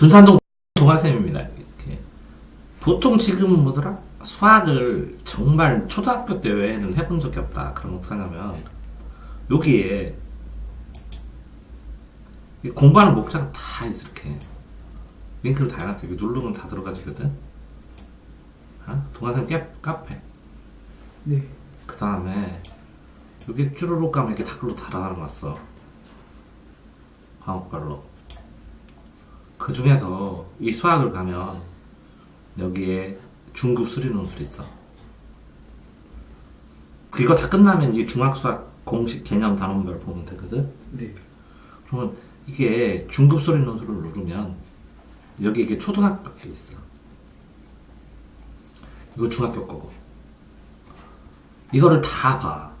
둔산동 동아쌤입니다. 이렇게. 보통 지금 뭐더라? 수학을 정말 초등학교 때 외에는 해본 적이 없다. 그럼 어떡하냐면, 여기에 이 공부하는 목차가 다 있어, 이렇게. 링크를 다 해놨어. 여기 누르면 다 들어가지거든? 어? 동아쌤 깨, 카페. 네. 그 다음에, 여기 쭈루룩 가면 이렇게 댓글로 다 달아놨어. 과목별로. 그 중에서 이 수학을 가면 여기에 중급 수리 논술 있어. 이거 다 끝나면 이제 중학수학 공식 개념 단원별 보면 되거든. 네. 그러면 이게 중급 수리 논술을 누르면 여기 이게 초등학교에 있어. 이거 중학교 거고. 이거를 다 봐.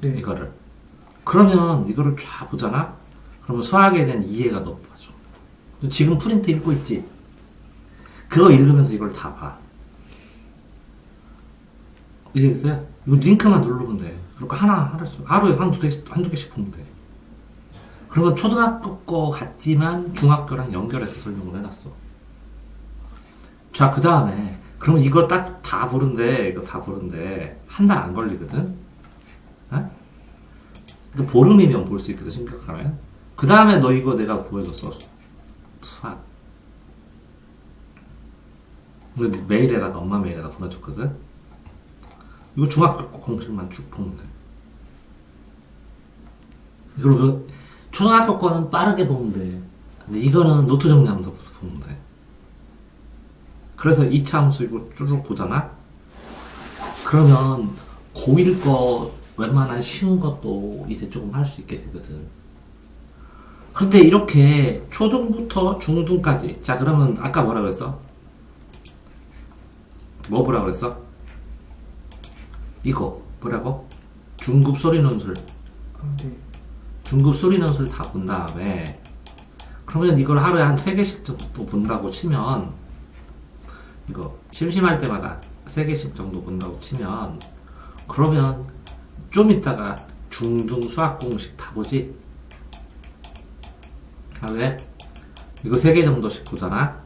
네. 이거를. 그러면 이거를 쫙 보잖아? 그러면 수학에 대한 이해가 높아져. 지금 프린트 읽고 있지? 그거 읽으면서 이걸 다 봐. 이해됐어요? 이거 링크만 누르면 돼. 그리고 하나, 하나씩, 하루에 한두 개씩, 한두 개씩 보면 돼. 그러면 초등학교 거 같지만 중학교랑 연결해서 설명을 해놨어. 자, 그 다음에, 그러면 이거 딱 다 보는데, 이거 다 보는데, 한 달 안 걸리거든? 어? 그 보름이면 볼 수 있거든, 심각하면. 그 다음에 너 이거 내가 보여줬어. 수학. 근데 메일에다가, 엄마 메일에다 보내줬거든? 이거 중학교 거 공식만 쭉 보면 돼. 그리고 그 초등학교 거는 빠르게 보면 돼. 근데 이거는 노트 정리하면서 보면 돼. 그래서 2차 함수 이거 쭉 보잖아? 그러면 고1 거 웬만한 쉬운 것도 이제 조금 할 수 있게 되거든. 근데 이렇게 초등부터 중등까지. 자, 그러면 아까 뭐라 그랬어? 뭐 보라 그랬어? 이거. 뭐라고? 중급 소리 논술. 아, 네. 중급 수리 논술 다 본 다음에 그러면 이걸 하루에 한세 개씩 정도 본다고 치면 이거 심심할 때마다 세 개씩 정도 본다고 치면 그러면 좀 이따가 중등 수학 공식 다 보지 하루에 이거 세 개 정도씩 보잖아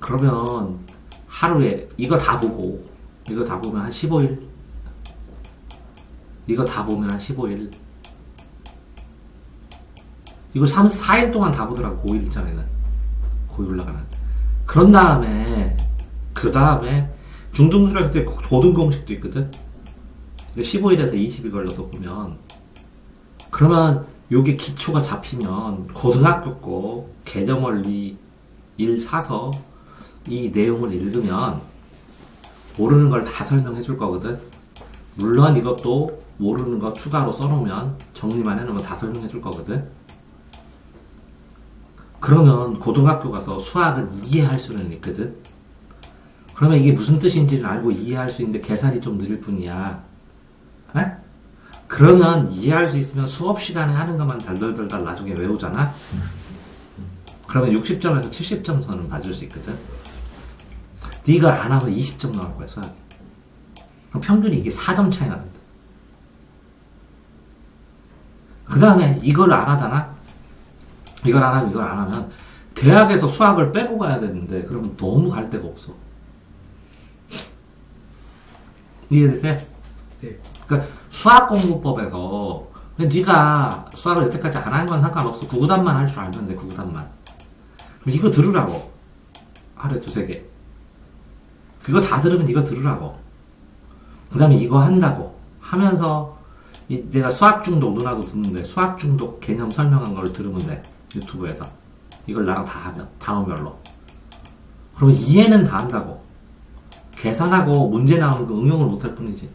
그러면 하루에 이거 다 보고 이거 다 보면 한 15일 이거 다 보면 한 15일 이거 3, 4일 동안 다 보더라고, 고1 전에는. 고2 올라가는. 그런 다음에, 그 다음에, 중등수학 때 고등공식도 있거든? 이거 15일에서 20일 걸려서 보면, 그러면 요게 기초가 잡히면, 고등학교 거, 개념원리 1 사서, 이 내용을 읽으면, 모르는 걸 다 설명해 줄 거거든? 물론 이것도 모르는 거 추가로 써놓으면, 정리만 해놓으면 다 설명해 줄 거거든? 그러면 고등학교 가서 수학은 이해할 수는 있거든. 그러면 이게 무슨 뜻인지를 알고 이해할 수 있는데 계산이 좀 느릴 뿐이야. 에? 그러면 이해할 수 있으면 수업 시간에 하는 것만 달달달달 나중에 외우잖아. 그러면 60점에서 70점 선은 맞을 수 있거든. 네가 안 하면 20점 나올 거야 수학이. 그럼 평균이 이게 4점 차이 나는데. 그 다음에 이걸 안 하잖아. 이걸 안 하면 이걸 안 하면 대학에서 수학을 빼고 가야 되는데 그러면 너무 갈 데가 없어. 이해되세요? 네. 그러니까 수학 공부법에서 그냥 네가 수학을 여태까지 안 한 건 상관없어. 구구단만 할 줄 알면 돼. 구구단만. 이거 들으라고. 하루에 두세 개. 그거 다 들으면 이거 들으라고. 그 다음에 이거 한다고. 하면서 이 내가 수학 중독 누나도 듣는데 수학 중독 개념 설명한 걸 들으면 돼. 유튜브에서. 이걸 나랑 다 하면. 단어별로. 그러면 이해는 다 한다고. 계산하고 문제 나오는 거 응용을 못 할 뿐이지.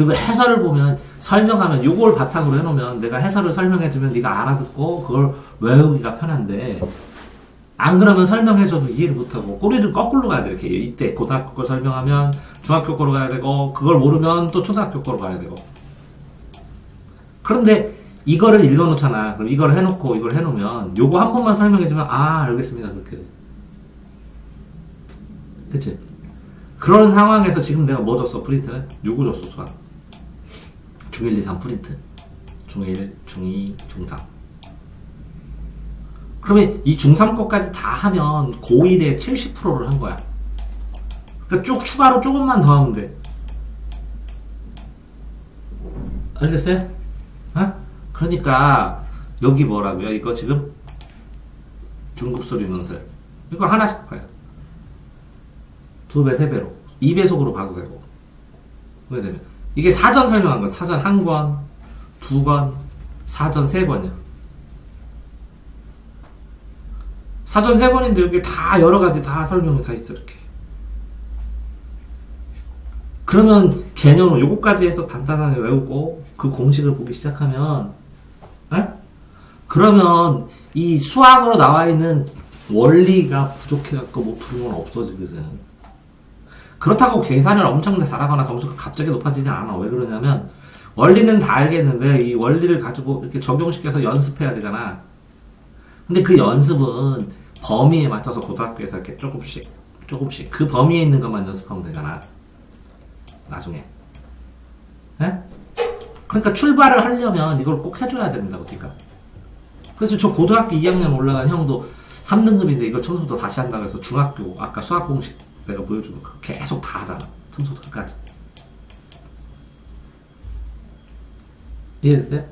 그리고 해설을 보면 설명하면 요걸 바탕으로 해놓으면 내가 해설을 설명해주면 네가 알아듣고 그걸 외우기가 편한데 안 그러면 설명해줘도 이해를 못하고 꼬리를 거꾸로 가야 돼 이렇게 이때 고등학교 거 설명하면 중학교 거로 가야 되고 그걸 모르면 또 초등학교 거로 가야 되고 그런데 이거를 읽어놓잖아 그럼 이걸 해놓고 이걸 해놓으면 요거 한 번만 설명해주면 아 알겠습니다 그렇게 돼. 그치? 그런 상황에서 지금 내가 뭐 줬어 프린트는? 요거 줬어 수학 중1, 2, 3 프린트 중1, 중2, 중3 그러면 이 중3 거까지 다 하면 고1의 70%를 한 거야. 그러니까 쭉 추가로 조금만 더 하면 돼. 알겠어요? 어? 그러니까 여기 뭐라고요? 이거 지금 중급 소리 논술 이거 하나씩 봐요. 두 배, 세 배로. 2배속으로 봐도 되고. 왜 되면 이게 사전 설명한 거 사전 한 권, 두 권, 사전 세 권이야. 사전 세 권인데 여기 다 여러 가지 다 설명이 다 있어 이렇게. 그러면 개념을 요거까지 해서 단단하게 외우고 그 공식을 보기 시작하면 에? 그러면 이 수학으로 나와 있는 원리가 부족해갖고 뭐 부른 건 없어지거든. 그렇다고 계산을 엄청 잘하거나 점수가 갑자기 높아지지 않아. 왜 그러냐면 원리는 다 알겠는데 이 원리를 가지고 이렇게 적용시켜서 연습해야 되잖아. 근데 그 연습은 범위에 맞춰서 고등학교에서 이렇게 조금씩 조금씩 그 범위에 있는 것만 연습하면 되잖아. 나중에. 에? 그러니까 출발을 하려면 이걸 꼭 해줘야 된다고, 니까 그래서 저 고등학교 2학년 올라간 형도 3등급인데 이걸 처음부터 다시 한다고 해서 중학교, 아까 수학 공식 내가 보여준 거 계속 다 하잖아. 처음부터 끝까지. 이해됐어요?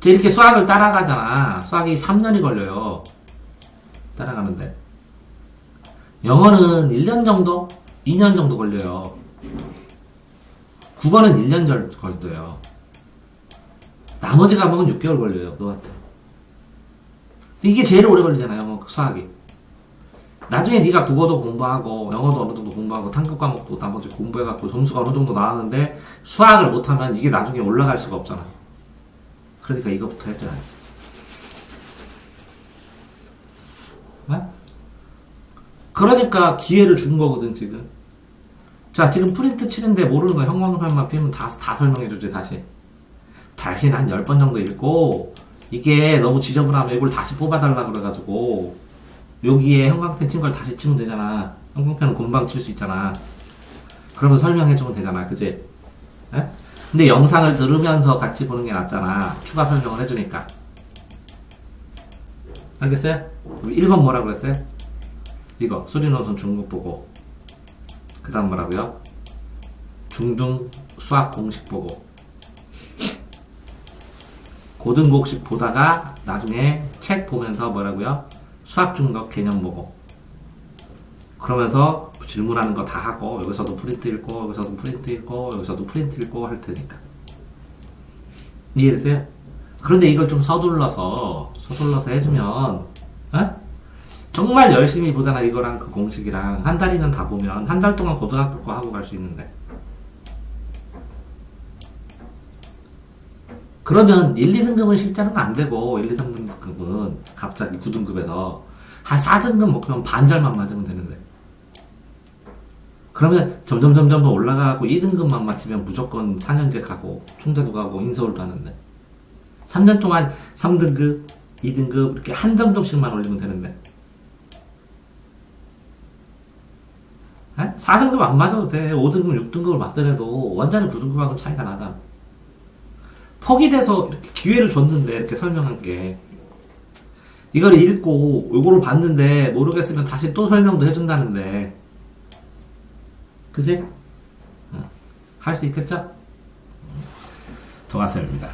저 이렇게 수학을 따라가잖아. 수학이 3년이 걸려요. 따라가는데. 영어는 1년 정도? 2년 정도 걸려요. 국어는 1년 전 걸려요. 나머지 과목은 6개월 걸려요, 너한테. 이게 제일 오래 걸리잖아요, 수학이. 나중에 네가 국어도 공부하고, 영어도 어느 정도 공부하고, 탐구 과목도 나머지 공부해갖고 점수가 어느 정도 나왔는데, 수학을 못하면 이게 나중에 올라갈 수가 없잖아. 그러니까 이거부터 해줘야지. 네? 그러니까 기회를 준 거거든, 지금. 자, 지금 프린트 치는데 모르는 거 형광펜만 피면 다, 다 설명해주지, 다시. 다시 한 10번 정도 읽고, 이게 너무 지저분하면 이걸 다시 뽑아달라 그래가지고, 여기에 형광펜 친 걸 다시 치면 되잖아. 형광펜은 금방 칠 수 있잖아. 그러면 설명해주면 되잖아, 그지? 예? 근데 영상을 들으면서 같이 보는 게 낫잖아. 추가 설명을 해주니까. 알겠어요? 1번 뭐라고 그랬어요? 이거, 수리노선 중국 보고. 그 다음 뭐라고요? 중등 수학 공식 보고 고등공식 보다가 나중에 책 보면서 뭐라고요? 수학 중독 개념 보고 그러면서 질문하는 거 다 하고 여기서도 프린트 읽고 여기서도 프린트 읽고 여기서도 프린트 읽고 할 테니까 이해되세요? 그런데 이걸 좀 서둘러서 서둘러서 해주면 어? 정말 열심히 보잖아 이거랑 그 공식이랑 한 달이면 다 보면 한 달 동안 고등학교 거 하고 갈 수 있는데 그러면 1, 2등급은 실제로는 안 되고 1, 2, 3등급 은 갑자기 9등급에서 한 4등급 목표면 반절만 맞으면 되는데. 그러면 점점 점점 더 올라가고 2등급만 맞추면 무조건 4년제 가고 충대도 가고 인서울도 하는데. 3년 동안 3등급 2등급 이렇게 한 등급씩만 올리면 되는데. 4등급 안 맞아도 돼. 5등급, 6등급을 맞더라도 완전히 9등급하고 차이가 나잖아. 퍽이 돼서 이렇게 기회를 줬는데 이렇게 설명한 게 이걸 읽고 요거를 봤는데 모르겠으면 다시 또 설명도 해준다는데 그지? 할 수 있겠죠? 동아쌤입니다.